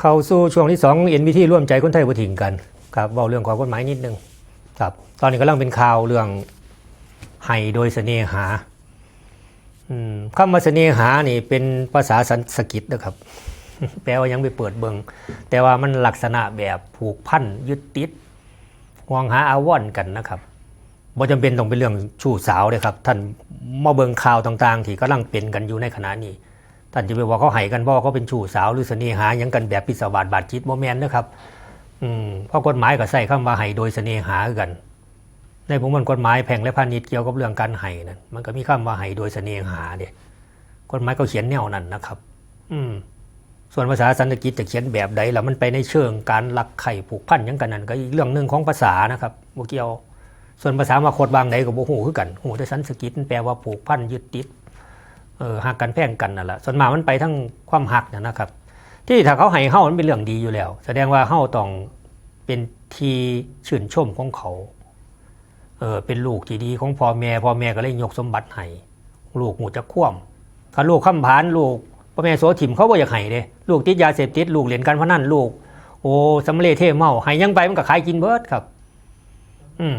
เข้าสู่ช่วงที่2เอ็นวิธีร่วมใจคนไทยบ่ทิ้งกันครับเว้าเรื่องของกฎหมายนิดนึงครับ ตอนนี้กำลังเป็นข่าวเรื่องให้โดยเสน่หาคำว่าเสน่หานี่เป็นภาษาสันสกฤตนะครับ แปลว่ายังไปเปิดเบิงแต่ว่ามันลักษณะแบบผูกพันยึดติดห่วงหาอาวรณ์กันนะครับบ่จำเป็นต้องเป็นเรื่องชู้สาวเลยครับ ท่านมาเบิงข่าวต่างๆ ที่กำลังเป็นกันอยู่ในขณะนี้ ท่านจะไปบอกเขาให้กันเพราะว่เขาเป็นชู้สาวหรือเสน่หาหยังกันแบบพิศวาสบาดจิตโมแมนนะครับอืมเพราะกฎหมายก็ใส่คำว่าให้โดยเสน่หากัน ในผมมันกฎหมายแพ่งและพาณิชย์เกี่ยวกับเรื่องการให้นั่นมันก็มีคำว่าให้โดยเสน่หาเด้กฎหมายก็เขียนแนวนั้นนะครับ อืมส่วนภาษาสันสกฤตจะเขียนแบบใดแล้วมันไปในเชิงการลักไข่ผูกพันยังกันนั่นก็อีกเรื่องหนึ่งของภาษานะครับบ่เกียว ส่วนภาษามาโคดบางใดก็บ่ฮู้คือกันฮู้แต่สันสกฤตแปลว่าผูกพันยึดติด หักกันแพ่งกันนั่นแหละส่วนมากมันไปทั้งความหักนะนะครับ ที่ถ้าเขาให้เฮ้ามันเป็นเรื่องดีอยู่แล้ว แสดงว่าเฮ้าต้องเป็นทีชื่นชมของเขาเออเป็นลูกที่ดีของพ่อแม่พ่อแม่ก็เลยยกสมบัติให้ลูกหมูจะคว่ำถ้าลูกข้ามผานลูกพ่อแม่โสถิ่มเขาบ่อยากให้เด้ลูกติดยาเสพติดลูกเล่นการพนันลูก โอ้สำเร็จเท่เมาให้ยังไปมันก็ขายกินเบิร์ดครับ อืม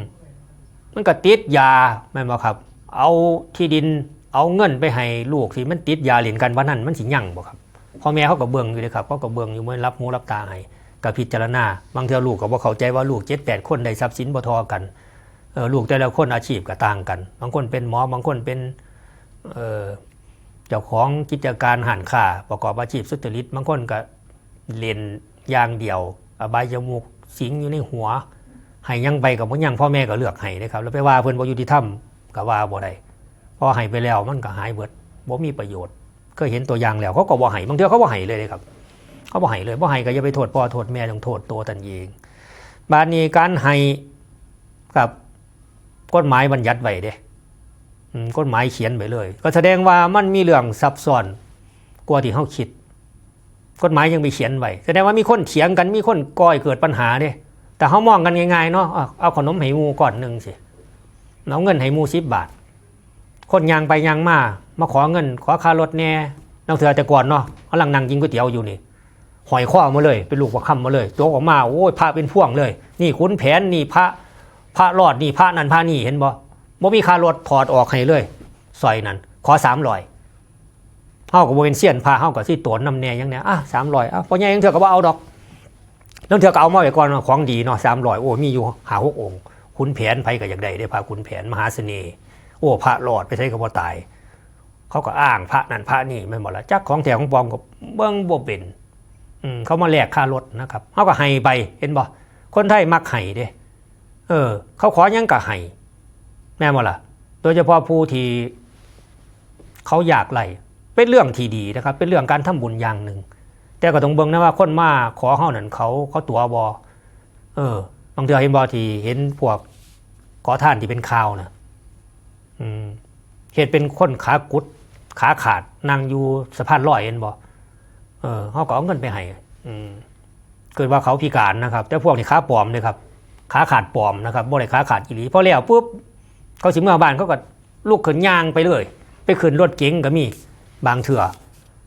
มันก็ติดยาแม่นบ่ครับ เอาที่ดิน เอาเงินไปให้ลูกที่มันติดยาเหรียญกันว่านั่นมันสิยั่งบ่ครับพ่อแม่เขาก็เบิ่งอยู่เลยครับเขาก็เบิ่งอยู่เมื่อรับหูรับตาให้ก็พิจารณาบางเทื่อลูกก็บ่เข้าใจว่าลูกเจ็ดแปดคนได้ทรัพย์สินบ่ทอกันเออลูกแต่ละคนอาชีพก็ต่างกัน บางคนเป็นหมอบางคนเป็นเออเจ้าของกิจการหันค้าประกอบอาชีพสุจริตบางคนก็เรียนยางเดียวอบายจมูกสิงอยู่ในหัวให้ยังไปกับพ่ยังพ่อแม่ก็เลือกให้นะครับแล้วไปว่าเพิ่อนบ่ยุติธรรมก็ว่าบ่ได้ พอให้ไปแล้วมันก็หายเบิดบ่มีประโยชน์เคยเห็นตัวอย่างแล้วเขาก็บ่ให้บางเทื่อเขาบ่ให้เลยนะครับ เขาบ่ให้เลยบ่ให้ก็อย่าไปโทษพ่อโทษแม่ต้องโทษตัวตนเอง บาดนี้การให้กับกฎหมายบัญญัติไว้เด้กฎหมายเขียนไว้เลย ก็แสดงว่ามันมีเรื่องซับซ้อนกว่าที่เฮาคิด กฎหมายยังไปเขียนไว้แสดงว่ามีคนเถียงกันมีคนก่อยเกิดปัญหาเด้แต่เขามองกันง่ายๆเนาะเอาขนมไหหมูก่อนหนึ่งสิเอาเงินไหหมูสิบบาท คนยางไปยางมา มาขอเงิน ขอค่ารถแน่นังเถื่อแต่ก่อนเนาะกำลังนั่งกินก๋วยเตี๋ยวอยู่นี่หอยข้อมาเลย เป็นลูกประคำมาเลยตัวออกมาโอ้ยพระเป็นพ่วงเลย นี่ขุนแผนนี่พระพระรอดนี่พระนันพระนี่เห็นบ่บ่มีค่ารถถอดออกให้เลยซอยนั้น ขอสามร้อยเฮากับโบเป็นเซียนพาเฮากับที่ตัวนำแน่ยังเนี้ยอะสามร้อยอะพอใหญ่ยังเถื่อก็บ่เอาดอกเรื่องเธอก็เอามาไว้ก่อนของดีเนาะสามร้อยโอ้มีอยู่หาหกองค์ขุนแผนไผก็อยากได้ได้พาขุนแผนมหาเสน่ห์ โอ้พระรอดไปใช้กับบ่ตาย เขาก็อ้างพระนั่นพระนี่ไม่หมดละจักของแถวของปลอมก็เบิ้องบ่เป็นเขามาแลกค่ารถนะครับเขาก็ให้ไปเห็นบ่คนไทยมักให้เด้เออ เขาขอยังก็ให้แม่นบ่ล่ะโดยเฉพาะผู้ที่เขาอยากไหลเป็นเรื่องที่ดีนะครับ เป็นเรื่องการทำบุญอย่างหนึ่งแต่ก็ต้องเบิ่งนะว่าคนมาขอเฮานั่นเขาเขาตัวบอเออบางเทื่อเห็นบอที่เห็นพวกขอท่านที่เป็นข่าวนะ เหตุเป็นคนขากุด ขาขาดนั่งอยู่สะพานลอยเห็นบอเออเขาก็เอาเงินไปให้อืมเกิดว่าเขาพิการนะครับ แต่พวกนี้ขาปลอมเลยครับขาขาดปลอมนะครับบ่ได้ขาขาดอีหลีพอแล้วปุ๊บเขาสิเมื่อบ้านเขาก็ลูกขึ้นย่างไปเลย ไปขึ้นรถเก๋งก็มี บางเถื่อ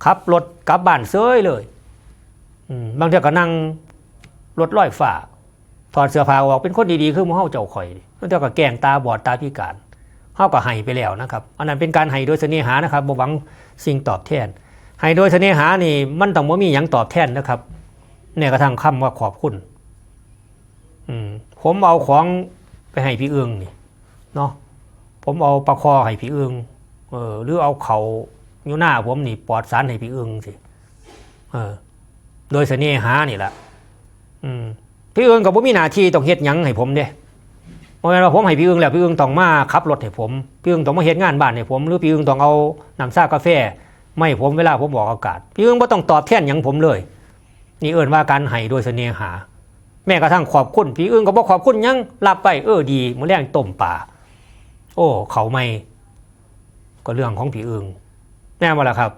ขับรถกลับบ้านเซ้ยเลยอืมบางเทีก็นั่งรถลอยฝ่าถอดเสื้อผ้าออกเป็นคนดีๆคือหมูเฮาเจ้าข่อยบางเทีก็แกล้งตาบอดตาพิการ เฮาก็ให้ไปแล้วนะครับ อันนั้นเป็นการให้โดยเสน่หานะครับบ่หวังสิ่งตอบแทนให้โดยเสน่หานี่มันต้องบ่มีหยังตอบแทนนะครับเนี่ยกระทั่งคำว่าขอบคุณอืมผมเอาของไปให้พี่เอืองนี่เนาะผมเอาปลาคอให้พี่เอืองเออหรือเอาเขาอยู่หน้าผมนี่ปลอดสารให้พี่เอืองสิเออ โดยเสน่หานี่แหละอืมพี่เอิงกับผมมีหน้าที่ต้องเฮ็ดหยังให้ผมเด้ เพราะงั้นว่าผมให้พี่เอิงแล้วพี่เอิงต้องมาขับรถให้ผมพี่เอิงต้องมาเฮ็ดงานบ้านให้ผมหรือพี่เอิงต้องเอาน้ำซ่ากาแฟไม่ให้ผมเวลาผมบอกอากาศ พี่เอิงบ่ต้องตอบแทนหยังผมเลย นี่เอิ้นว่าการให้โดยเสน่หา แม้กระทั่งขอบคุณพี่เอิงก็บ่ขอบคุณยังรับไปเออดีมื้อแรงต้มปลาโอ้ เขาไม่ ก็เรื่องของพี่เอิงแน่บ่ล่ะครับ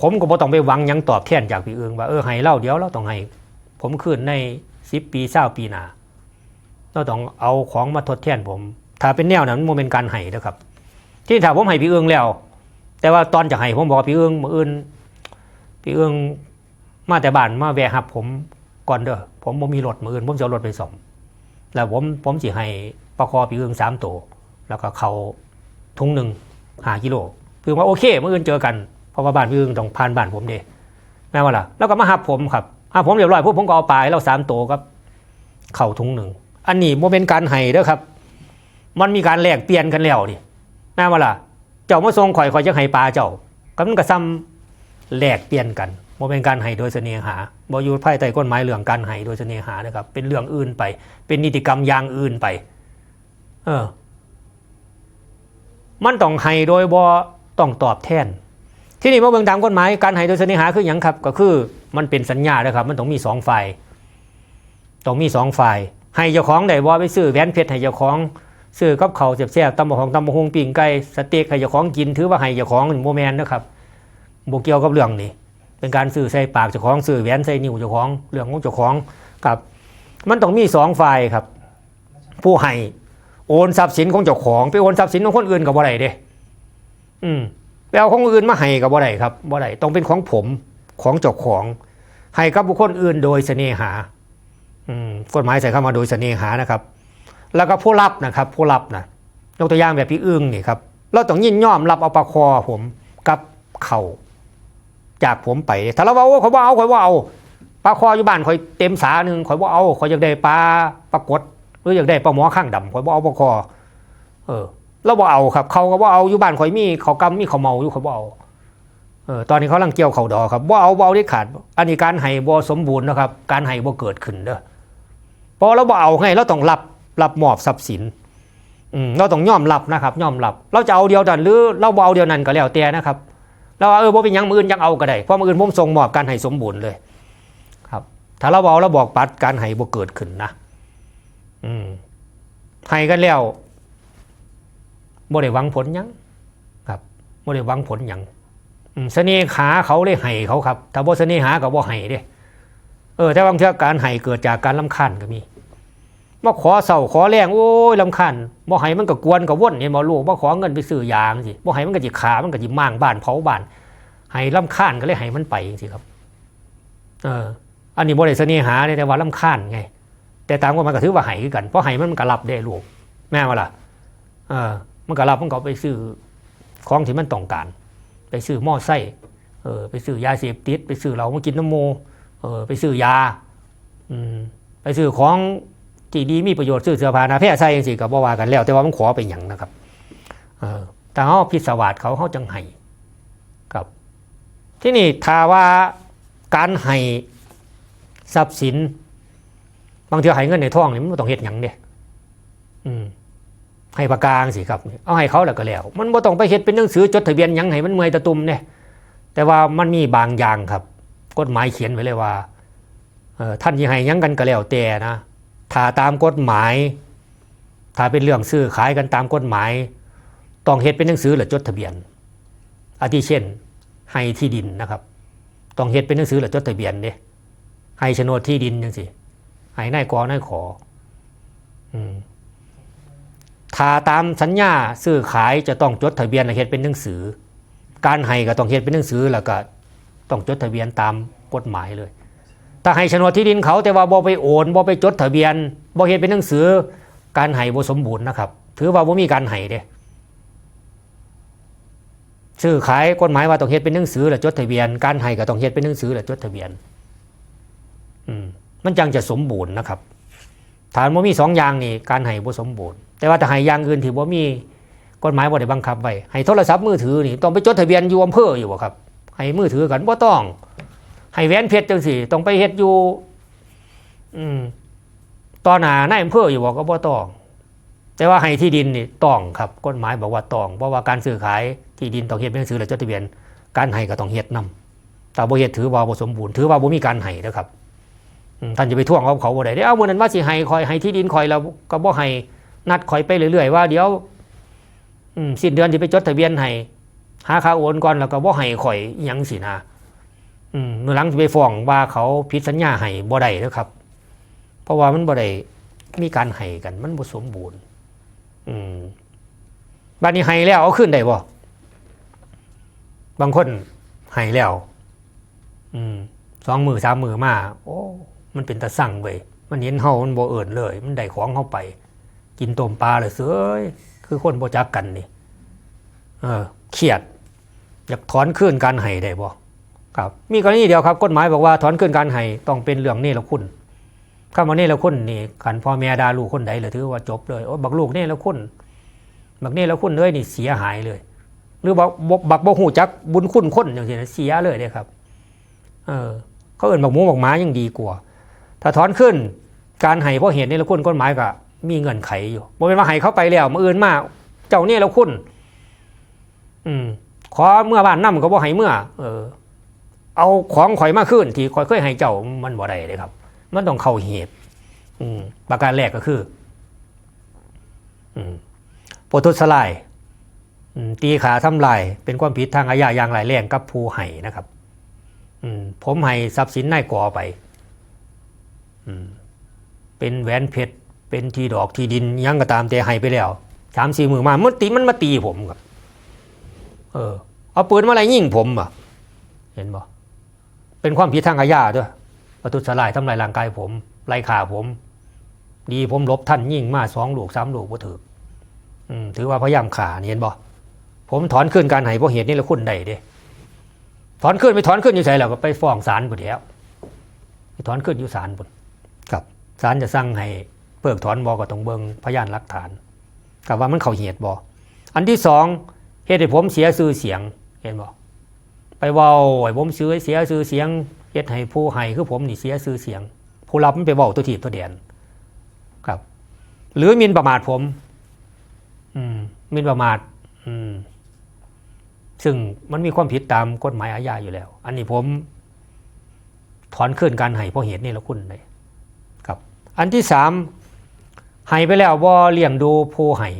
ผมก็บ่ต้องไปหวังยังตอบแทนจากพี่เอิงว่าเออให้เล่าเดี๋ยวเราต้องให้ ผมคืนในสิบปีเศร้าปีหนา เราต้องเอาของมาทดแทนผม ถ้าเป็นแนวนั้นมันบ่เป็นการให้นะครับ ที่ถ้าผมให้พี่เอิงแล้ว แต่ว่าตอนจะให้ผมบอกพี่เอิงมืออื่นพี่เอิงมาแต่บ้านมาแวะหับผมก่อนเด้อผมบ่มีรถมืออื่นผมจะรถไปส่งแล้วผมผมสิให้ปลาคอปีอึ่งสามตัวแล้วก็เขาถุงหนึ่งหากิโลคือว่าโอเคมืออื่นเจอกันเพราะว่าบ้านพี่เอึ่งต้องผ่านบ้านผมเด้แม่ว่าล่ะแล้วก็มาหับผมครับหับผมเรียบร้อยพวกผมก็เอาปลาให้เราสามตัวครับเข่าถุงหนึ่ง อันนี้โมเป็นการให้เด้อครับ มันมีการแลกเปลี่ยนกันแล้วนี่แม่ว่าล่ะ เจ้ามาส่งข่อยข่อยจะให้ปลาเจ้าก็มันก็ซ้ำแลกเปลี่ยนกันโมเป็นการให้โดยเสน่หาบอยู่ภายใต้กฎหมายเรื่องการให้โดยเสน่หานะครับ เป็นเรื่องอื่นไป เป็นนิติกรรมอย่างอื่นไป เออ มันต้องให้โดยบ่ต้องตอบแทน ที่นี่มาเบิ่งตามกฎหมายการให้โดยเสน่หาคืออย่างครับ ก็คือมันเป็นสัญญานะครับ มันต้องมีสองฝ่ายต้องมีสองฝ่าย ให้เจ้าของได้ว่าไปซื้อแหวนเพชรให้เจ้าของซื้อกับเขาวแซ่บตำบักหองตำบักฮงปิ่งไก่สเต็กให้เจ้าของกินถือว่าให้เจ้าของโมแมนนะครับบ่เกี่ยวกับเรื่องนี้เป็นการซื้อใส่ปากเจ้าของซื้อแหวนใส่นิ้วเจ้าของเรื่องของเจ้าของครับ มันต้องมีสองฝ่ายครับ ผู้ให้โอนทรัพย์สินของเจ้าของ ไปโอนทรัพย์สินของคนอื่นกับบ่ได้เด้อืมไปเอาของอื่นมาให้กับบ่ได้ครับบ่ได้ต้องเป็นของผมของเจ้าของให้กับบุคคลอื่นโดยเสน่หาอืม กฎหมายใส่เข้ามาโดยเสน่หานะครับ แล้วก็ผู้รับนะครับผู้รับนะยกตัวอย่างแบบพี่อึ้งนี่ครับเราต้องยินยอมรับเอาปลาคอผมกับเขาจากผมไป ถ้าเราว่าโอ้ข่อยว่าเอาข่อยว่าเอาปลาคออยู่บ้านข่อยเต็มสาหนึ่งข่อยว่าเอาข่อยอยากได้ปลาปลากดหรืออยากได้ปลาหมอข้างดำข่อยว่าเอาปลาคอ เออเราบ่เอาครับ เขาก็บ่เอาอยู่บ้านข่อยมีเขากำมีเขาเมาอยู่เขาบ่เอาเออตอนนี้เขาลังเกี่ยวเขาดอครับบ่าเอาบ่เอาได้ขาด อันนี้การให้บ่สมบูรณ์นะครับ การให้บ่เกิดขึ้นเด้อ พราะเราบ่เอาให้เราต้องรับรับมอบทรัพย์สินอืเราต้องยอมรับนะครับยอมรับ เราจะเอาเดียวนั้นหรือเราบ่เอาเดียวนั้นก็แล้วแต่นะครับเราเออบ่เป็นยังมืออื่นยังเอาก็ได้เพราะมืออื่นผมส่งมอบการให้สมบูรณ์เลย ครับ ถ้าเราบ่เอาเราบอกปัดการให้บ่เกิดขึ้นนะอืมให้กันแล้วบ่ได้หวังผลยังครับบ่ได้หวังผลยังเสน่หาเขาเลยให้เขาครับ ถ้าบ่เสน่หาก็บ่ให้เด้ เออแต่บางเทื่อการให้เกิดจากการลำคาญก็มีมาขอเสาขอแรงโอ้ยลำคันบ่ให้มันก็กวนก็ว่นเห็นบ่ลูกบ่ขอเงินไปซื้อยางสิบ่ให้มันก็จิขามันก็จิมั่างบ้านเผาบ้านให้ลำคาญก็เลยให้มันไปสิครับ เออ อันนี้บ่ได้เสน่หาเด้แต่ว่าลำคาญไง แต่ตามว่ามันก็ถือว่าให้กันเพราะให้มันมันก็รับได้ลูกแม่ว่าล่ะเออ มันก็รับมันก็ไปซื้อของที่มันต้องการ ไปซื้อหม้อไส้เออไปซื้อยาเสพติดไปซื้อเหล้ามากินน้ำโม ออ ไปซื้อยา อืม ไปซื้อของที่ดีมีประโยชน์ซื้อเสื้อผ้าหนาแพร่ใส่ยังสิกับว่ากันแล้ว แต่ว่ามันขอไปอย่างนะครับ เออแต่เขาพิศวาสเขาเขาจังไห้ครับ ที่นี่ถ้าว่าการให้ทรัพย์สิน บางทีให้เงินในท้องนี่มันต้องเฮ็ดหยังเด้อืมให้ประกาศสิครับ เอาให้เขาแล้วก็แล้ว มันบ่ต้องไปเฮ็ดเป็นหนังสือจดทะเบียนหยังให้มันเมื่อยตะตุ่มเนี่ยแต่ว่ามันมีบางอย่างครับ กฎหมายเขียนไว้เลยว่าท่านยี่ให้ยังกันก็แล้วแต่นะถ้าตามกฎหมาย ถ้าเป็นเรื่องซื้อขายกันตามกฎหมาย ต้องเฮ็ดเป็นหนังสือหรือจดทะเบียน อาทิเช่น ให้ที่ดินนะครับ ต้องเฮ็ดเป็นหนังสือหรือจดทะเบียนเด้ให้โฉนดที่ดินจังสิให้นายกนายขอถ้าตามสัญญาซื้อขายจะต้องจดทะเบียนเฮ็ดเป็นหนังสือ การให้ก็ต้องเฮ็ดเป็นหนังสือแล้วก็ ต้องจดทะเบียนตามกฎหมายเลย ถ้าให้โฉนดที่ดินเขาแต่ว่าบ่ไปโอนบ่ไปจดทะเบียนบ่เฮ็ดเป็นหนังสือการให้บ่สมบูรณ์นะครับ ถือว่าบ่มีการให้เด้ซื้อขายกฎหมายว่าต้องเฮ็ดเป็นหนังสือและจดทะเบียน การให้ก็ต้องเฮ็ดเป็นหนังสือและจดทะเบียน อืมมันจังจะสมบูรณ์นะครับ ฐานบ่มีสองอย่างนี่การให้บ่สมบูรณ์ แต่ว่าถ้าให้อย่างอื่นที่บ่มีกฎหมายบ่ได้บังคับไว้ให้โทรศัพท์มือถือนี่ต้องไปจดทะเบียนอยู่อำเภออยู่บ่ครับ ให้มือถือกันบ่ต้อง ให้แหวนเพชรจังสิต้องไปเฮ็ดอยู่ อืมตอนหน้าในอำเภออยู่บอกก็บ่ต้อง แต่ว่าให้ที่ดินนี่ต้องครับกฎหมายบอกว่าต้องเพราะว่าการซื้อขายที่ดินต้องเฮ็ดเป็นหนังสือและจดทะเบียน การให้ก็ต้องเฮ็ดนํแต่บ่เฮ็ดถือว่าบ่สมบูรณ์ถือว่าบ่มีการให้นะครับท่านจะไปท่วงเขาเขาบ่ได้เด้เอามื้อนั้นว่าสิให้คอยให้ที่ดินคอยแล้วก็บ่ให้นัดคอยไปเรื่อยๆว่าเดี๋ยวอืมสิ้นเดือนสิไปจดทะเบียนให้ หาค่าโอนก่อนแล้วก็บ่ให้ข่อยยังสินะอืมมือหลังไปฟ้องว่าเขาผิดสัญญาให้บ่ได้นะครับ เพราะว่ามันบ่ได้มีการให้กัน มันบ่สมบูรณ์ อืมบัดนี้ให้แล้วเอาขึ้นได้บ่บางคนให้แล้ว อืมสองมือสามมือมา โอ้ มันเป็นตะสั่งเว้ยมันเห็นเฮามันบ่เอิญเลย มันได้ของเฮาไป กินต้มปลาเลยเสือยคือคนบ่จักกันนี่ เออเครียด อยากถอนคืนการให้ได้บ่ครับ มีกรณีเดียวครับ กฎหมายบอกว่าถอนคืนการให้ต้องเป็นเรื่องนี่ละคุณข้ามานี่ละคุณนี่กันพ่อแม่ดาลูกคนใดเลยถือว่าจบเลยโอ้บักลูกนี่ละคุณบักนี่ละคุณเลยนี่เสียหายเลย หรือบักบักบักบ่หูจักบุญคุณคนอย่างเงี้ยเสียเลยเด้ครับ เออเขาเอื่นบักมูบักหมายังดีกว่าถ้าถอนขึ้นการให้เพราะเหตุนี่ละคุณกฎหมายก็มีเงื่อนไขอยู่บ่เป็นว่าให้เขาไปแล้วมาอื่นมาเจ้านี่ละคุณ อืม ขอเมื่อบ้านนำก็บ่ให้เมื่อ เออ เอาของข่อยมาขึ้นที่ข่อยเคยให้เจ้ามันบ่ได้เลยครับ มันต้องเข้าเหตุอืมประการแรกก็คืออืมโปรทุสลายตีขาทำลายเป็นความผิดทางอาญาอย่างร้ายแรงกับผู้ให้นะครับมผมให้ทรัพย์สินนายก่อไปอเป็นแหวนเพชรเป็นทีดอกทีดินยังก็ตามแต่ให้ไปแล้วสามสี่มือมามันตีมันมาตีผมครับ เออ เอาปืนมาอะไรยิงผมอะเห็นบ่เป็นความผิดทางอาญาด้วยประทุษร้ายทำลายร่างกายผมไล่ข่าผม ดีผมหลบท่านยิงมาสองลูกสามลูกบ่ถืออืมถือว่าพยายามขานี่เห็นบ่ผมถอนขึ้นการให้เพราะเหตุนี้แล้วคุณใดเด้ถอนขึ้นไปถอนขึ้นอยู่ไสแล้วก็ไปฟ้องศาลพุ่นแล้วไปถอนขึ้นอยู่ศาลพุ่นครับศาลจะสั่งให้เพิกถอนบ่ก็ต้องเบิ่งพยานหลักฐานกับว่ามันเข้าเหตุบ่อันที่สองเหตุให้ผมเสียชื่อเสียง เห็นบ่ไปว้าให้ผมเสียเสียชื่อเสียงเฮ็ดให้ผู้ให้คือผมนี่เสียชื่อเสียง ผู้รับมันไปว้าตัวทีบตัวเดียนครับ หรือมินประมาทผม อืมมินประมาท อืม ซึ่งมันมีความผิดตามกฎหมายอาญาอยู่แล้ว อันนี้ผม ถอนขึ้นการให้เพราะเหตุนี่ละคุณเลยครับ อันที่สามให้ไปแล้วบ่าเลี้ยงดูผู้ให้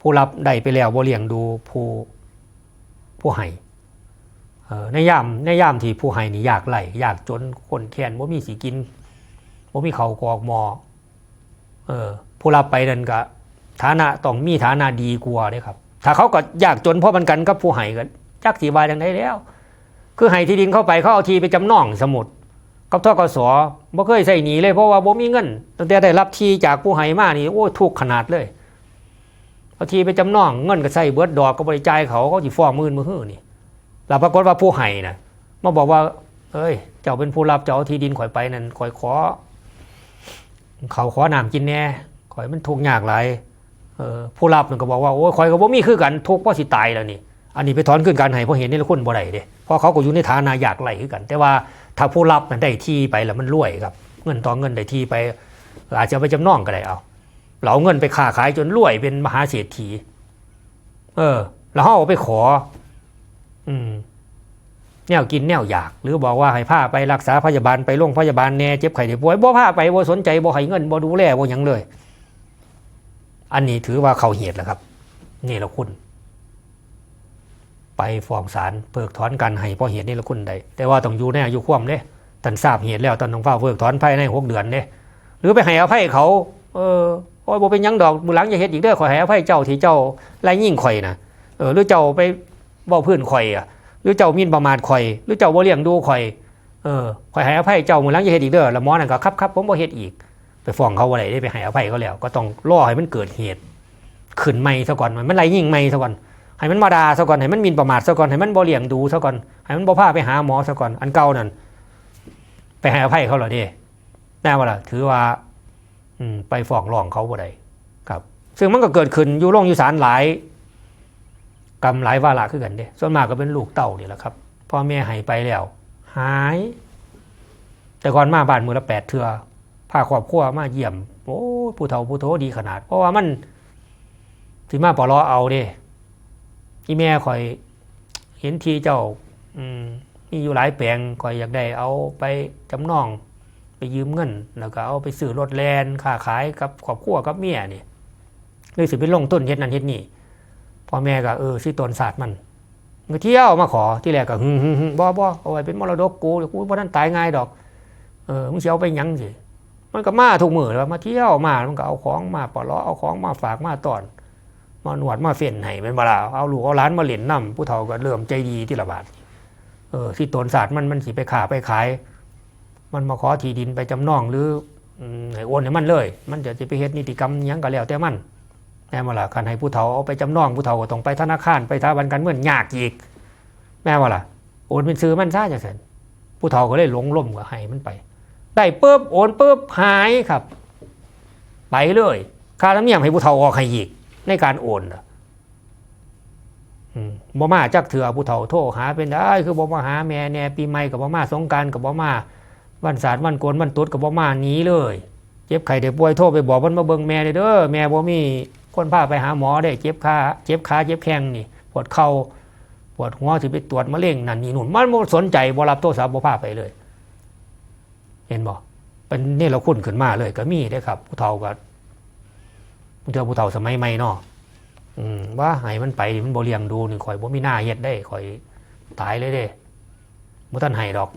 ผู้รับได้ไปแล้วบ่าเลี้ยงดูผู้ผู้ให้ ในยามในยามที่ผู้ให้นี่ยากไหลยากจนคนแค้นบ่ามีสิกินบ่ามีเขากอกหมอเออผู้รับไปนั่นก็ฐานะต้องมีฐานะดีกว่าเด้ครับ ถ้าเขาก็ยากจนเพราะมันกันกับผู้ให้ก็จักสีบายดังไดแล้ว คือให้ที่ดินเข้าไปเขาเอาทีไปจำนองสมุดกับทกสบ่เคยใส่หนีเลยเพราะว่าบ่มีเงินตั้งแต่ได้รับทีจากผู้ให้มานี่โอ้ทุกขนาดเลยเอาทีไปจำนองเงินก็ใส่เบิดดอกก็บริจายเขาเขาสิฟ้องมื่นมือหื้อนี่ แล้วปรากฏว่าผู้ให้นะมาบอกว่า เอ้ย เจ้าเป็นผู้รับเจ้าเอาที่ดินข่อยไปนั่นข่อยขอ เขาขอน้ำกินแน่ข่อยมันทุกข์ยากหลายเออผู้รับมันก็บอกว่าโอ้ยข่อยก็บ่มีคือกันทุกข์เพราะสิตายแล้วนี่อันนี้ไปถอนขึ้นการให้เพราะเห็นนี่ละคนบ่ได้เด้เพราะเขาก็อยู่ในฐานะอยากไหลคือกัน แต่ว่าถ้าผู้รับมันได้ที่ไปแล้วมันรวยครับ เงินต่อเงินได้ที่ไป อาจจะไปจำนองก็ได้เอาเราเอาเงินไปค้าขายจนรวยเป็นมหาเศรษฐี เออ แล้วเขาไปขอ อืมแนวกินแนวอยาก หรือบอกว่าให้พาไปรักษาพยาบาลไปโรงพยาบาลแน่เจ็บไข้ได้ป่วยบ่พาไปบ่สนใจบ่ให้เงินบ่ดูแลบ่หยังเลย อันนี้ถือว่าเขาเหตุแล้วครับ นี่ละคุณ ไปฟ้องศาลเพิกถอนการให้เพราะเหตุนี้ละคุณใดแต่ว่าต้องอยู่ในอายุควมเด้ท่านทราบเหตุแล้วท่านต้องเฝ้าเพิกถอนภายในหกเดือนเด้หรือไปให้อภัยเขา เออโอ้ยบ่เป็นยังดอกมือหลังอย่าเฮ็ดอีกเด้อขอให้อภัยเจ้าที่เจ้าไล่ยิ่งข่อยนะเออหรือเจ้าไป เว้าพื้นข่อยอะหรือเจ้ามินประมาทข่อย หรือเจ้าบ่เลี้ยงดูข่อยเออข่อยให้อภัยเจ้ามือหลังอย่าเฮ็ดอีกเด้อแล้วหมอนั่นก็ครับครับผมบ่เฮ็ดอีก ไปฟ้องเขาบ่ได้ได้ไปให้อภัยเขาแล้ว ก็ต้องรอให้มันเกิดเหตุขึ้นใหม่ซะก่อนมันไล่ยิ่งใหม่ซะก่อนให้มันมาด่าซะก่อนให้มันมินประมาทซะก่อนให้มันบ่เลี้ยงดูซะก่อนให้มันบ่พาไปหาหมอซะก่อนอันเก่านั่นไปให้อภัยเขาเหรอเด้แน่ว่าล่ะถือว่าอืมไปฟ้องร้องเขาบ่ได้ครับ ซึ่งมันก็เกิดขึ้นอยู่โรงอยู่ศาลหลาย กรรมหลายวาระคือกันเด้ส่วนมากก็เป็นลูกเต่านี่แหละครับพ่อแม่ให้ไปแล้ว หาย แต่ก่อนมาบ้านมือละแปดเทือพาครอบครัวมาเยี่ยมโอ้ผู้เฒ่าผู้โตดีขนาด เพราะว่ามันสิมาปลอเอาเด้อีแม่คอย เห็นทีเจ้า อืมมีอยู่หลายแปลงคอยอยากได้ เอาไปจำนอง ไปยืมเงิน แล้วก็เอาไปซื้อรถแลนค้าขายกับครอบครัวกับเมียนี่เลยสิไปลงต้นเฮ็ดนั่นเฮ็ดนี่ พ่อแม่ก็เออสิตนศาสตร์มันก็เที่ยวมาขอที่แรกก็หึ่หึ่หึบ่บ่เอาไว้เป็นมรดกกูเดี๋ยวกูบ่ทันตายง่ายดอกเออมึงสิเอาไปยังสิมันก็มาทุกมือแล้วมาเที่ยวมามันก็เอาของมาปลอเอาของมาฝากมาตอนมาหนวดมาเฟ้นให้เป็นเวลาเอาลูกเอาล้านมาเหรียญนำผู้เฒ่าก็เริ่มใจดีที่ละบาทเออที่ตนศาสตร์มันมันสิไปขาไปขาย มันมาขอที่ดินไปจำนองหรืออืมให้โอนให้มันเลย มันจะจะไปเฮ็ดนิติกรรมยังก็แล้วแต่มัน แม่มาล่ะคันให้ผู้เฒ่าเอาไปจำนองผู้เฒ่าก็ต้องไปธนาคารไปสถาบันการเงินยากอีก แม่ว่าล่ะโอนเป็นซื้อมันซะจังซั่นผู้เฒ่าก็เลยหลงล่มก็ให้มันไป ได้ปุ๊บโอนปุ๊บหายครับ ไปเลยค่าธรรมเนียมให้ผู้เฒ่าออกให้อีก ในการโอนนะอืมบ่มาจักเถื่อผู้เฒ่าโทรหาเป็นได้คือบ่มาหาแม่แน่ปีใหม่กับบ่มาสงการกับบ่มาวันศาสตร์วันโกนวันตุดกับบ่มาหนีเลย เจ็บไข้ได้ป่วยโทรไปบอกมันมาเบิ่งแม่เด้อแม่บ่มี คนพาไปหาหมอได้เจ็บขาเจ็บขาเจ็บแข้งนี่ปวดเข่าปวดหัวสิไปตรวจมะเร็งนั่นนี่นู่นมันบ่สนใจบรับโทรศัพท์บ่พาไปเลย เห็นบ่เป็นนี่เราคุ้นขึ้นมาเลย ก็มีได้ครับ ผู้เฒ่าก็เจอผู้เฒ่าสมัยใหม่เนาะอืมว่าให้มันไปมันบเลียงดูนี่ข่อยบ่มีหน้าเฮ็ดได้ข่อยตายเลยเด้บ่ทันให้ดอก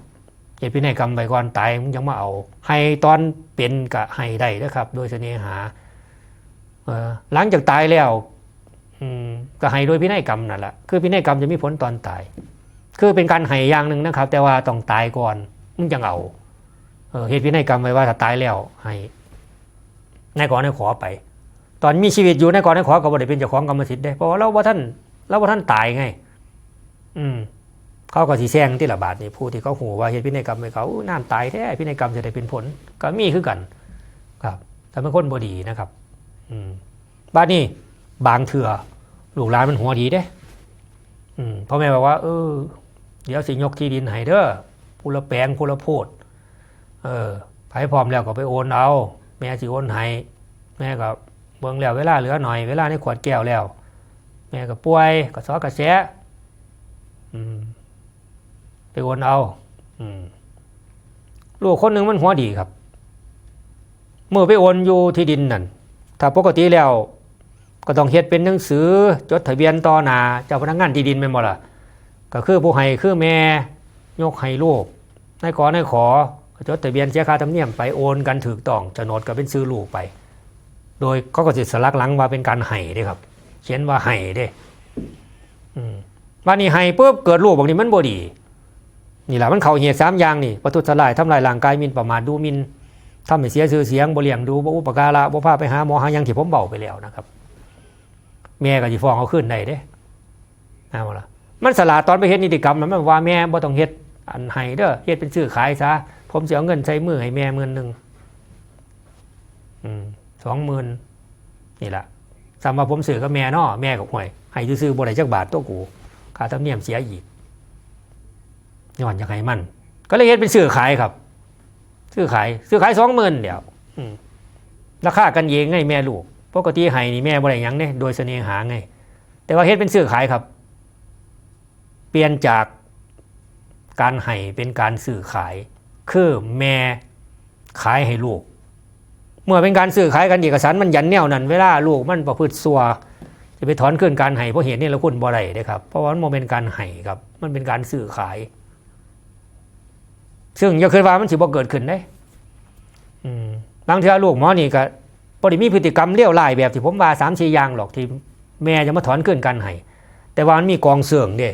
เฮ็ดพินัยกรรมไปก่อนตายมึงยังมาเอาให้ตอนเป็นก็ให้ได้นะครับ โดยเสน่หา หลังจากตายแล้วอืมก็ให้โดยพินัยกรรมนั่นแหละคือพินัยกรรมจะมีผลตอนตาย คือเป็นการให้อย่างหนึ่งนะครับ แต่ว่าต้องตายก่อนมึงจังเอาเออเหตุพินัยกรรมไว้ว่าถ้าตายแล้วให้นายขอนายขอไป ตอนมีชีวิตอยู่นายขอนายขอก็บ่ได้เป็นเจ้าของกรรมสิทธิ์ได้เพราะว่าเราว่าท่านเราว่าท่านตายไง อืมเขาก็สีแซงที่ละบาทนี่ผู้ที่เขาหูว่าเหตุพินัยกรรมไปเขาอู้น้ำตายแท้พินัยกรรมจะได้เป็นผล ก็มีคือกัน ครับแต่เป็นคนบดีนะครับอืม บ้านนี้บางเถื่อลูกหลานมันหัวดีเด้พ่อแม่บอกว่า เออ เดี๋ยวสิยกที่ดินให้เด้อผู้ละแปลงผู้ละโพดเออไผพร้อมแล้วก็ไปโอนเอา แม่สิโอนให้แม่ก็เบิ่งแล้วเวลาเหลือหน่อยเวลาในขวดแก้วแล้ว แม่ก็ป่วยก็ซอกระแสะอืมไปโอนเอาอลูกคนหนึ่งมันหัวดีครับ เมื่อไปโอนอยู่ที่ดินนั่น ถ้าปกติแล้ว ก็ต้องเฮ็ดเป็นหนังสือจดทะเบียนต่อหน้าเจ้าพนักงานที่ดินแม่นบ่ล่ะก็คือผู้ให้คือแม่ยกให้ลูกนายขอนายขอจดทะเบียนเสียค่าธรรมเนียมไปโอนกันถูกต้องโฉนดก็เป็นซื้อลูกไป โดยเขาก็สิสลักหลังว่าเป็นการให้เด้ครับ เขียนว่าให้เด้อืมวันนี้ให้ปุ๊บเกิดลูกบอกนี้มันบ่ดีนี่แหละมันเข้าเหตุสามอย่างนี่ประทุษร้ายทำลายร่างกายมินประมาทดูมิน ทำให้เสียชื่อเสียงบ่เลี้ยงดูบ่อุปการะบ่พาไปหาหมอหายังที่ผมเบาไปแล้วนะครับแม่ก็สิฟ้องเอาขึ้นได้เด้เอาล่ะมันสลาตอนไปเฮ็ดนิติกรรมมันว่าแม่บ่ต้องเฮ็ดอันให้เด้อเฮ็ดเป็นซื้อขายซะผมสิเอาเงินใส่มือให้แม่หมื่นหนึงอืมสองหมื่นนี่ล่ะสำหรับผมซื้อกับแม่นาะแม่ก็ห่วย ให้ซื้อบ่ได้จักบาทตัวกูค่าธรรมเนียมเสียอีกย้อนอยากให้มัน ก็เลยเฮ็ดเป็นซื้อขายครับ ซื้อขายซื้อขาย20,000เดี๋ยวอืมราคากันเองไงแม่ลูกปกติให้นี่แม่บ่ได้หยังเด้โดยเสน่หาไง แต่ว่าเฮ็ดเป็นซื้อขายครับ เปลี่ยนจากการให้เป็นการสื่อขาย คือแม่ขายให้ลูก เมื่อเป็นการสื่อขายกันเอกสารมันยันแนวนั้น เวลาลูกมันประพฤติซัวจะไปถอนขึ้นการให้เพราะเหตุนี้เราคุณบ่ได้เด้ครับเพราะว่ามันบ่เป็นการให้ครับ มันเป็นการสื่อขาย ซึ่งอย่าเคยว่ามันสิบ่เกิดขึ้นได้บางเทีลูกหมอนี่ก็บ่ได้มีพฤติกรรมเลี้ยวไล่แบบที่ผมว่าสามสี่อย่างหรอกที่แม่จะมาถอนขึ้นการให้แต่ว่ามันมีกองเสื่องเด้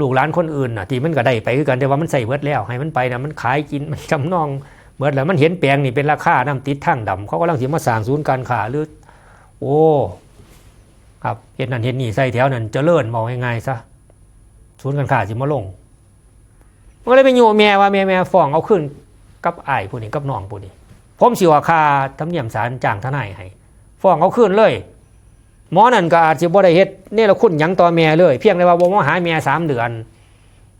ลูกหลานคนอื่นน่ะที่มันก็ได้ไปคือกันแต่ว่ามันใส่เบิดแล้วให้มันไปนะมันขายกินมันจำนองเบิดแล้วมันเห็นแปลงนี่เป็นราคาน้ำติดทางดำเขากำลังสิมาสร้างศูนย์การค้าหรือ โอ้ครับเห็นนั่นเห็นนี่ใส่แถวนั้นเจริญมองง่ายๆซะศูนย์การค้าสิมาลง ก็เลยไปโยแม่ว่าแม่แม่ฟ้องเอาขึ้นกับไอ้ผู้นี้กับน้องผู้นี้ผมสิว่าค่าธรรมเนียมศาลจ้างทนายให้ฟ้องเอาขึ้นเลย หมอนั่นก็อาจจะบ่ได้เฮ็ดเนี่ยเราคุณหยังต่อแม่เลย เพียงแต่ว่าบ่มาหาแม่สามเดือน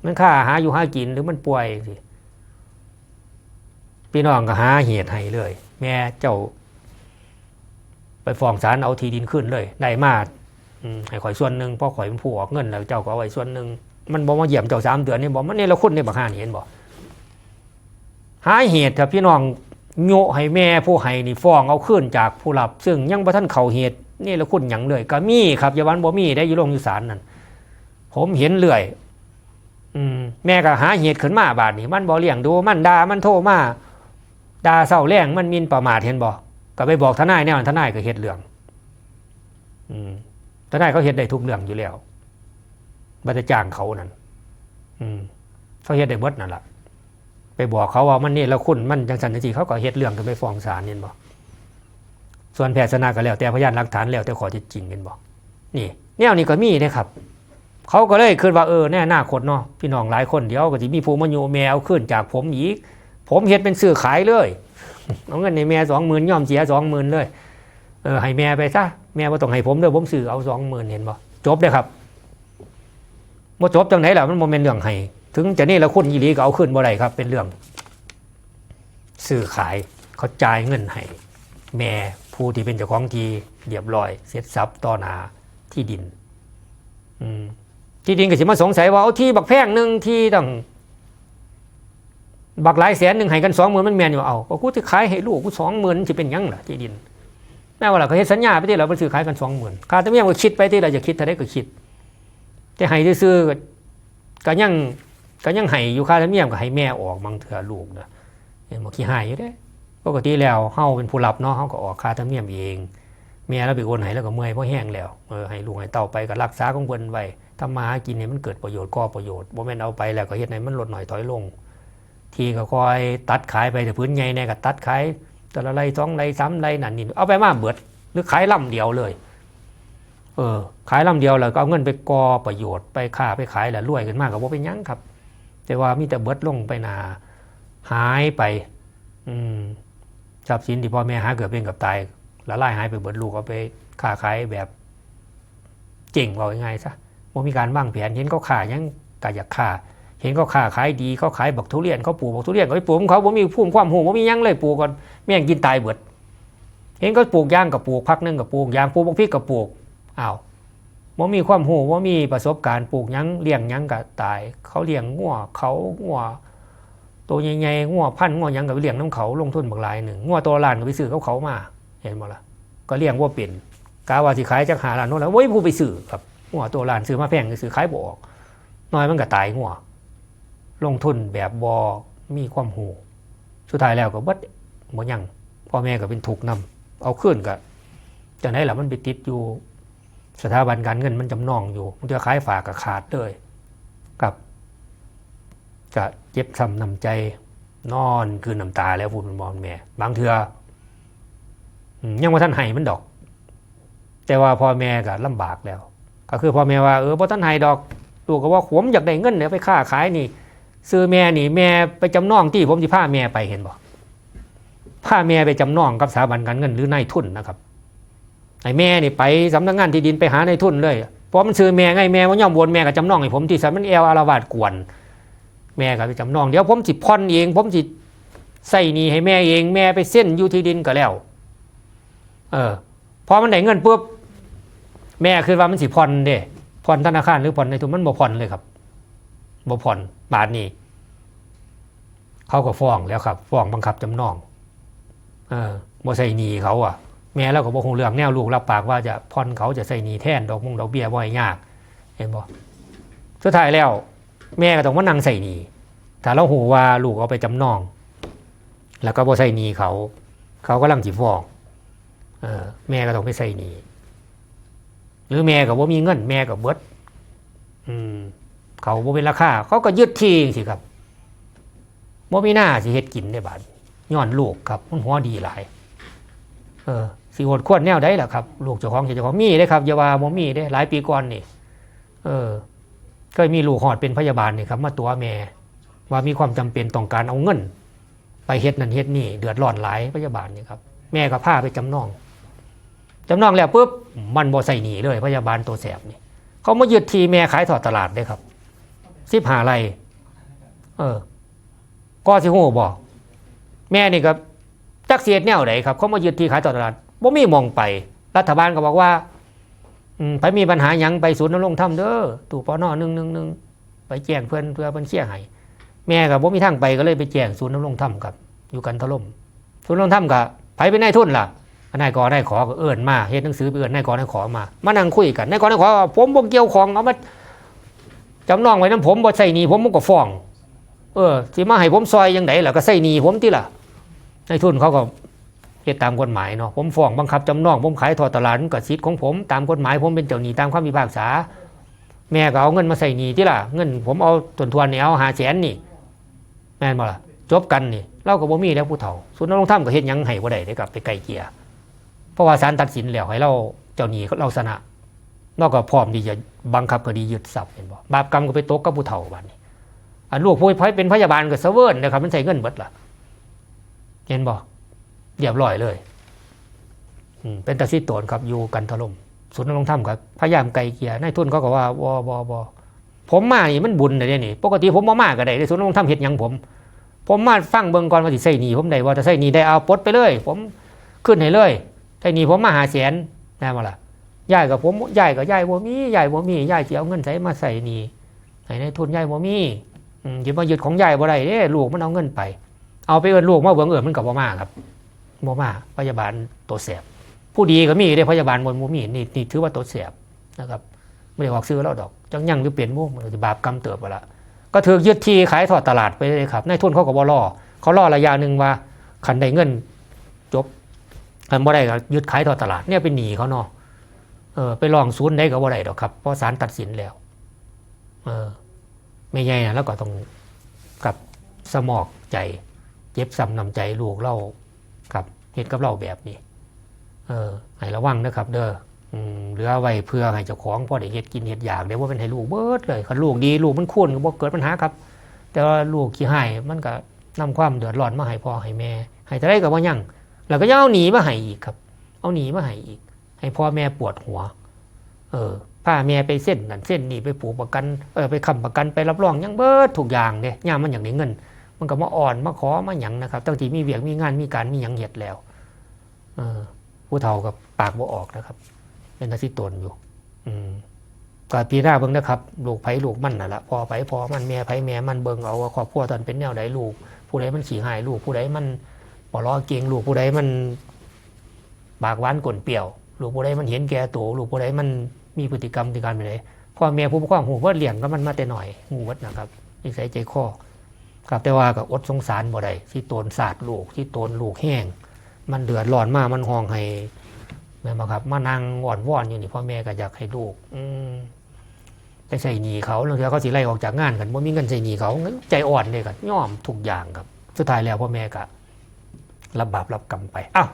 มันค่าหาอยู่หากินหรือมันป่วยสิพี่น้องก็หาเหตุให้เลย แม่เจ้า ไปฟ้องศาลเอาที่ดินขึ้นเลย ได้มาอืมให้ข่อยส่วนหนึ่งพราะข่อยเป็นผู้ออกเงินแล้วเจ้าก็เอาไว้ส่วนหนึ่ง มันบอกมาเหยี่ยมเจ้าสามเดือนนี่บอกมันเนี่ยเราคุณเนี่ยบักหานเห็นบอกหาเหตุถ้าพี่น้องโยให้แม่ผู้ให้นี่ฟ้องเอาขึ้นจากผู้รับ ซึ่งยังบ่ท่านเข้าเหตุนี่ละคุณหยังเลยก็มีครับยาวันบ่มีได้อยู่โรงอยู่ศาลนั่นผมเห็นเรื่อยอืมแม่ก็หาเหตุขึ้นมาบาดนี้มันบ่เลี้ยงดูมันด่ามันโทรมาด่าเศร้าแรงมันมินประมาทเห็นบ่ก็ไปบอกทนายแนวนั้นทนายก็เฮ็ดเรื่องอืมทนายเขาเฮ็ดได้ทุกเรื่องอยู่แล้ว บ่ได้จ้างเขานั่นอืมเขาเฮ็ดได้เบิดนั่นแหละไปบอกเขาว่ามันนี่แล้วคุณมันจังสันจังสีเขาก็เฮ็ดเรื่องกันไปฟ้องศาลเห็นบ่ส่วนแพทย์ชนะก็แล้วแต่พยานหลักฐานแล้วแต่ขอเท็จจริงเห็นบ่นี่ แนวนี้ก็มีนะครับ เขาก็เลยคิดว่าเออแน่หน้าคตเนาะพี่น้องหลายคนเดี๋ยวก็สิมีผู้มาโยแมวขึ้นจากผมอีกผมเฮ็ดเป็นซื้อขายเลยเอาเงินในแม่สองหมื่นย่อมเสียสองหมื่นเลยเออให้แม่ไปซะแม่ว่าต้องให้ผมเด้อผมซื้อเอาสองหมื่นเห็นบ่จบเลยครับ บ่จบจังไหนล่ะมันโมเมนเรื่องให้ถึงจะนี่แล้วคุณยีรีก็เอาขึ้นบ่ได้ครับ เป็นเรื่องซื้อขายเขาจ่ายเงินให้แม่ผู้ที่เป็นเจ้าของทีเรียบร้อย เสร็จสับต่อหนาที่ดินที่ดินก็สิมาสงสัยว่าเอาที่บักแพงหนึ่งที่ต้องบักหลายแสนหนึ่งให้กันสองหมื่นมันแมนอยู่เอาก็กูจะขายให้ลูกกูสองหมื่นจะเป็นยังล่ะที่ดินแม่ว่าล่ะเขาเฮ็ดสัญญาไปที่เราไปซื้อขายกันสองหมื่นค่าธรรมเนียก็คิดไปที่เราจะคิดเท่าไดก็คิด แต่ให้ซื้อก็ยังก็ยังให้อยู่ค่าธรรมเนียมก็ให้แม่ออกบางเถื่อลูกนะเห็นบอกขี้หายอยู่เด้ปกติแล้วเฮาเป็นผู้รับเนาะเฮาก็ออกค่าธรรมเนียมเอง แม่เราไปโอนให้แล้วก็เมื่อยเพราะแห้งแล้วเออให้ลูกให้เต้าไปก็รักษาของเพิ่นไว้ทำมาหากินเนี่ยมันเกิดประโยชน์ก่อประโยชน์บ่แม่นเอาไปแล้วก็เฮ็ดให้มันลดหน่อยถอยลง ทีก็คอยตัดขายไปแต่พื้นใหญ่เนี่ยก็ตัดขายแต่ละไรสองไรสามไรนั่นนี่เอาไปมาเบิดหรือขายลำเดียวเลย เออขายลำเดียวแล้วก็เอาเงินไปก่อประโยชน์ไปค้าไปขายแล้วรวยขึ้นมากกับว่าเป็นยังครับ แต่ว่ามีแต่เบิดลงไปนาหายไป อืมทรัพย์สินที่พ่อแม่หาเกิดเป็นกับตายละลายหายไปเบิดลูกเอาไปค้าขายแบบเจ๋งว่ายังไงซะว่ามีการวางแผนเห็นเขาขายยังกะอยากขายเห็นเขาขาขายดีเขาขายบักทุเรียนเขาปลูกบักทุเรียนเขาปลูกของเขาบ่มีภูมิความหูบ่มียังเลยปลูกก่อนแม่งกินตายเบิด เห็นเขาปลูกยางกับปลูกพักนึงกับปลูกยางปลูกบักพริกกับปลูก อ้าวบ่มีความหูบ่มีประสบการณ์ปลูกยังเลี้ยงยังก็ตาย เขาเลี้ยงงัวเขางัวตัวใหญ่ๆงัวพันงัวยังก็ไปเลี้ยงน้ำเขาลงทุนบักหลายหนึ่งงัวตัวล้านก็ไปซื้อเขาเขามา เห็นบ่ล่ะก็เลี้ยงว่าเป็นกาว่าสิขายจากหาล้านโน่นแล้วโว้ยผู้ไปซื้อครับหัวตัวล้านซื้อมาแพงก็ซื้อขายบออกน้อยมันก็ตายหัวลงทุนแบบบอมีความหูสุดท้ายแล้วก็บัดบ่ยังพ่อแม่ก็เป็นถูกข์นำเอาขึ้นก็จังไดล่ะมันไปติดอยู่ สถาบันการเงินมันจำนองอยู่มันจะขายฝากก็ขาดเลยกับก็เจ็บช้ำนำใจนอนคือน้ำตาแล้วพูดมันมองแม่ บางเทืออืมยังว่าท่านให้มันดอก แต่ว่าพ่อแม่ก็ลำบากแล้ว ก็คือพ่อแม่ว่าเออพ่ท่านให้ดอกลูกก็ว่าผมอยากได้เงินเนี่ยไปค้าขายนี่ ซื้อแม่นี่แม่ไปจำนองที่ผมจะพาแม่ไปเห็นบ่พาแม่ไปจำนองกับสถาบันการเงินหรือนายทุนนะครับ ไอ้แม่นี่ไปสำนักงานที่ดินไปหาในทุนเลยเพราะมันซื้อแม่ไงแม่ว่าย่อมวนแม่ก็จำนองให้ผมที่สันมันแอลอารวาดกวน แม่ก็ไปจำนองเดี๋ยวผมสิผ่อนเอง ผมสิใส่หนี้ให้แม่เองแม่ไปเส้นอยู่ที่ดินก็แล้ว เออพอมันได้เงินปุ๊บแม่คือว่ามันสิผ่อนเด้ผ่อนธนาคารหรือผ่อนในทุนมันบ่ผ่อนเลยครับบ่ผ่อนบาทนี้เขาก็ฟ้องแล้วครับฟ้องบังคับจำนอง เออบ่ใส่หนีเขาอะ แม่แล้วก็บ่คงเรื่องแนวลูกรับปากว่าจะผ่อนเขาจะใส่หนีแทนดอกมงดอกเบี้ยบ่ให้ยาก เห็นบ่สุดท้ายแล้ว แม่ก็ต้องมานั่งใส่หนีถ้าเราหูว่าลูกเอาไปจำนอง แล้วก็บ่ใส่หนีเขา เขาก็ลังสิฟ้องเออแม่ก็ต้องไปใส่หนีหรือแม่ก็บ่มีเงิน แม่ก็เบิดอืมเขาบ่เป็นราคาเขาก็ยึดที่สิครับบ่มีหน้าสิเฮ็ดกินได้บาดย้อนลูกครับมันหัวดีหลาย เออ สิโหดควรแนวได้ล่ะครับ ลูกเจ้าของเจ้าของมีได้ครับยาวาบ่มีได้หลายปีก่อนนี่ เออเคยมีลูกหอดเป็นพยาบาลนี่ครับ มาตัวแม่ว่ามีความจำเป็นต้องการเอาเงิน ไปเฮ็ดนั่นเฮ็ดนี่เดือดร้อนหลายพยาบาลนี่ครับแม่ก็พาไปจำนองจำนองแล้วปุ๊บมันบ่ใส่หนีเลย พยาบาลตัวแสบนี่เขามายึดทีแม่ขายถอดตลาดได้ครับสิบหาไรเออก็สิหูบอกแม่นี่ก็จักเสียดแนวไหนครับ เขามายึดทีขายถอดตลาด บ่มีมองไป รัฐบาลก็บอกว่าไปมีปัญหาหยังไปศูนย์นรงค์ธรรมเด้อตู่ปอนอหนึ่งหนึ่งหนึ่งไปแจ้งเพื่อนเพื่อเพื่อนเชี่ยให้แม่กับบ่มีทางไปก็เลยไปแจ้งศูนย์นรงค์ธรรมครับ อยู่กันทล่มศูนย์นรงค์ธรรมกับไผเป็นนายทุนล่ะนายกอนายขอก็เอิญมาเฮ็ดหนังสือไปเอิญนายกอนายขอมามานั่งคุยกันนายกอนายขอผมบ่เกี่ยวของเอามาจำนองไว้น้ำผมบ่ใส่หนีผมมันก็ฟ้อง เออสิมาให้ผมซอยยังไงล่ะก็ใส่หนีผมที่ล่ะนายทุนเขาก็ เฮ็ดตามกฎหมายเนาะผมฟ้องบังคับจำนองผมขายทอดตลาดมันก็สิทธิ์ของผมตามกฎหมายผมเป็นเจ้าหนี้ตามคำพิพากษา แม่ก็เอาเงินมาใส่หนี้ที่ล่ะเงิน ผมเอาตวนทวนๆนี่เอาหาแสนนี่ แม่นบ่ล่ะจบกันนี่เราก็บ่มีแล้วผู้เฒ่าศูนย์ดำรงธรรมก็เฮ็ดหยังให้บ่ได้ได้กลับไปไกลเกลี่ยเพราะว่าศาลตัดสินแล้วให้เราเจ้าหนี้เราชนะเราก็พร้อมที่จะบังคับคดียึดทรัพย์เห็นบ่บาปกรรมก็ไปตกกับผู้เฒ่าบัดนี้อันลูกผู้เป็นพยาบาลก็เสเวิร์นนะครับมันใช้เงินเบิดล่ะเห็นบ่ เรียบร้อยเลยเป็นตาซีโตนครับอยู่กันถล่มศูนย์ดำรงธรรมครับพยายามไกลเกลี่ยนายทุนเขาก็ว่าบ่บ่บ่ผมมานี่มันบุญเลยนี่ ปกติผมบ่มาก็ได้ศูนย์ดำรงธรรมเฮ็ดยังผม ผมมาฟังเบิ่งก่อนว่าสิใส่หนีผมได้ว่าจะใส่หนีได้เอาปดไปเลย ผมขึ้นให้เลยใส่หนีผมมาหาแสนได้มาละยายกับผมยายกับยายบ่มียายบ่มียายสิเอาเงินใส่มาใส่หนีให้ในทุนยายบ่มีอืมสิมายึดของยายบ่ได้เด้ลูกมันเอาเงินไป เอาไปเอินลูกมาเบิ่งเอิ้นมันก็บ่มาครับ บ่มาพยาบาลตัวแสบผู้ดีก็มีเด้พยาบาลบ่บ่มีนี่นี่ถือว่าตัวแสบนะครับไม่ได้ออกซื้อแล้วดอกจังยั่งหรือเปลี่ยนมู่มันก็สิบาปกรรมเติบไปละก็ถือยึดที่ขายทอดตลาดไปเลยครับนายทุนเขาก็บ่รอเขารอระยะหนึ่งว่าขันได้เงินจบขันบ่ได้ก็ยึดขายทอดตลาดเนี่ยเป็นหนีเขาเนาะเออไปลองศูนย์ได้ก็บ่ได้ดอกครับเพราะศาลตัดสินแล้ว เออ ไม่ใหญ่นะแล้วก็ต้องกับสมอกใจ เจ็บซ้ำนำใจลูกเล่า เฮ็ดกับเราแบบนี้ เออให้ระวังนะครับ เด้ออืมเหลือไว้เพื่อให้เจ้าของพอได้เฮ็ดกินเฮ็ดอยากเดี๋ยวว่าเป็นให้ลูกเบิดเลยคันลูกดีลูกมันคุ้นก็บ่เกิดปัญหาครับ แต่ว่าลูกขี้ให้มันก็นำความเดือดร้อนมาให้พ่อให้แม่ให้แต่ได้ก็บ่ยังแล้วก็ยังเอาหนีมาให้อีกครับ เอาหนีมาให้อีก ให้พ่อแม่ปวดหัว เออพาแม่ไปเส้นนั่นเส้นนี่ไปผูกประกันเออไปค้ำประกันไปรับรองยังเบิดทุกอย่างเด้ย่ามมันอย่างนี้เงิน มันก็มาอ่อนมาขอมาหยังนะครับตั้งที่มีเวียกมีงานมีการมีหยังเฮ็ดแล้ว ผู้เฒ่ากับปากบ่ออกนะครับ เป็นนาซิตนอยู่ อืมก็ปีหน้าเบิ่งนะครับลูกไผลูกมันน่ะละพอไผพอมันแม่ไผแม่มันเบิ่งเอาว่าครอบครัวตอนเป็นแนวใดลูก ผู้ใดมันขี้หายลูกผู้ใดมันปลอเก่งลูกผู้ใดมันปากหวานกลนเปรี้ยว ลูกผู้ใดมันเห็นแก่ตัวลูกผู้ใดมันมีพฤติกรรมที่การไปไหนพ่อแม่ผู้ปกครองหูว่าเลี้ยงก็มันมาแต่หน่อยหูวัดนะครับนิสัยใจคอครับแต่ว่าก็อดสงสารบ่ได้ที่โตนศาสตร์ลูกที่โตนลูกแห้ง มันเดือดร้อนมากมันห้องให้แม่มาครับ มานั่งว่อนว่อนอยู่นี่พ่อแม่ก็อยากให้ลูก อืไปใส่หนีเขาแล้วเดี๋ยวเขาสิไล่ออกจากงานกันว่ามีเงินใส่หนีเขาใจอ่อนเลยกันย่อมทุกอย่างครับ สุดท้ายแล้วพ่อแม่ก็รับ บาปรับกรรมไปอ้าว